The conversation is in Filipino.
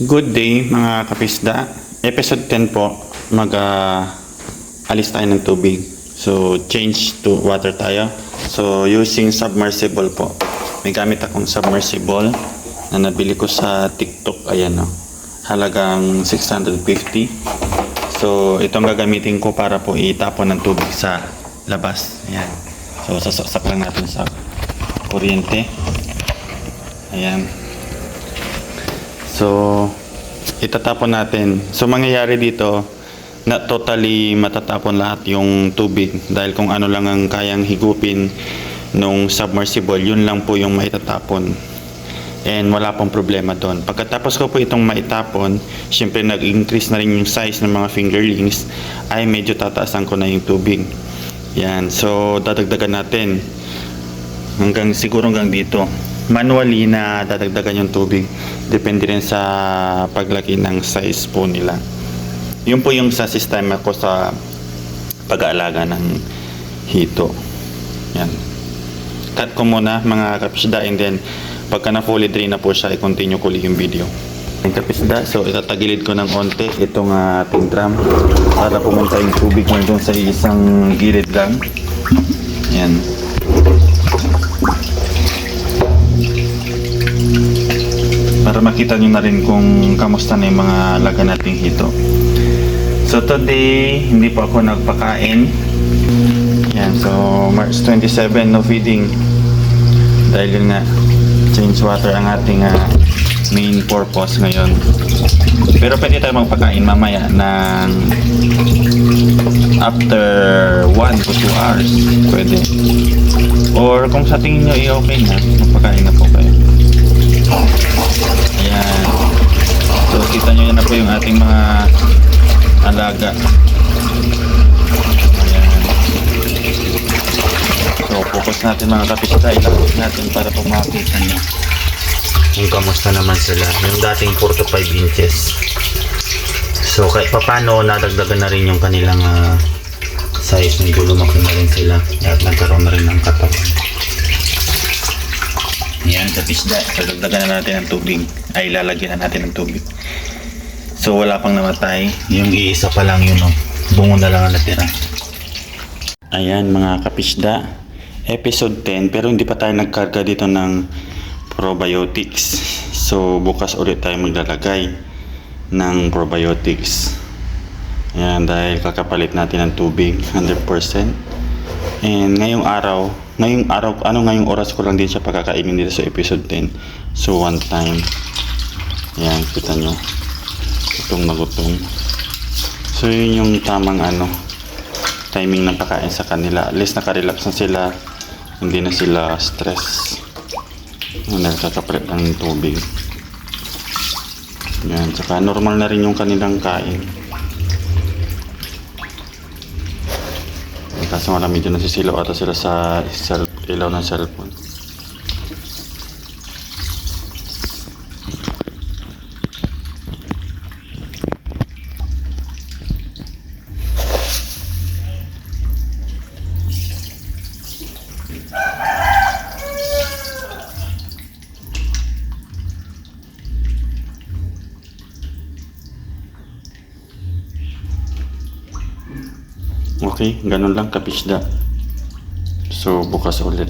Good day mga kapisda. Episode 10 po, mag ah, alis tayo ng tubig. So change to water tayo. So using submersible po. May gamit akong submersible na nabili ko sa TikTok. Ayan o. Halagang 650. So itong gagamitin ko para po itapon ng tubig sa labas. Ayan. So sasaksak lang natin sa kuryente. Ayan. So, itatapon natin. So, mangyayari dito, na totally matatapon lahat yung tubig. Dahil kung ano lang ang kayang higupin nung submersible, yun lang po yung maitatapon. And wala pong problema doon. Pagkatapos ko po itong maitapon, syempre nag-increase na rin yung size ng mga fingerlings, ay medyo tataasan ko na yung tubig. Yan. So, dadagdagan natin hanggang siguro hanggang dito manually na dadagdagan yung tubig depende rin sa paglaki ng size po nila. Yun po yung sa sistema ko sa pag-aalaga ng hito. Yan. Cut ko muna mga kapisda and then pagka na fully drain na po siya i-continue ko yung video. Yung kapisda so itatagilid ko ng onte itong ah, ating drum para pumunta yung tubig mo doon sa isang gilid lang. Yan para makita nyo na rin kung kamusta na yung mga laga nating hito. So today, hindi pa ako nagpakain. Yan, so March 27, no feeding. Dahil yun nga, change water ang ating ah, main purpose ngayon. Pero pwede tayo magpakain mamaya ng after 1 to 2 hours. Pwede. Or kung sa tingin nyo i-okay na, magpakain na po kayo. Ayan. So, kita nyo na po yung ating mga alaga. Ayan. So, focus natin mga kapista. Ilapos natin para po makita nyo kung kamusta naman sila. Yung dating 4 to 5 inches. So, kahit papano, nadagdagan na rin yung kanilang ah, size. Medyo lumaki na rin sila. At nagkaroon na rin ng katawan. Yan, sa pisda. Pagdagdagan na natin ng tubig. Ay, lalagyan na natin ng tubig. So, wala pang namatay. Yung iisa pa lang yun, oh. Bungo na lang ang natira. Ayan, mga kapisda. Episode 10, pero hindi pa tayo nagkarga dito ng probiotics. So, bukas ulit tayo maglalagay ng probiotics. Ayan, dahil kakapalit natin ng tubig, 100%. And ngayong araw, ngayong araw, ano ngayong oras ko lang din siya pagkakainin dito sa episode 10. So, one time. Yan, kita nyo. Gutom na. So, yun yung tamang ano, timing ng pagkain sa kanila. At least nakarelax na sila. Hindi na sila stress. Yan, nagkakapalit lang ng tubig. Yan, saka normal na rin yung kanilang kain. Kaso nga lang medyo nasisilaw ata sila sa ilaw ng cellphone. Okay, ganun lang kapisda. So, bukas ulit.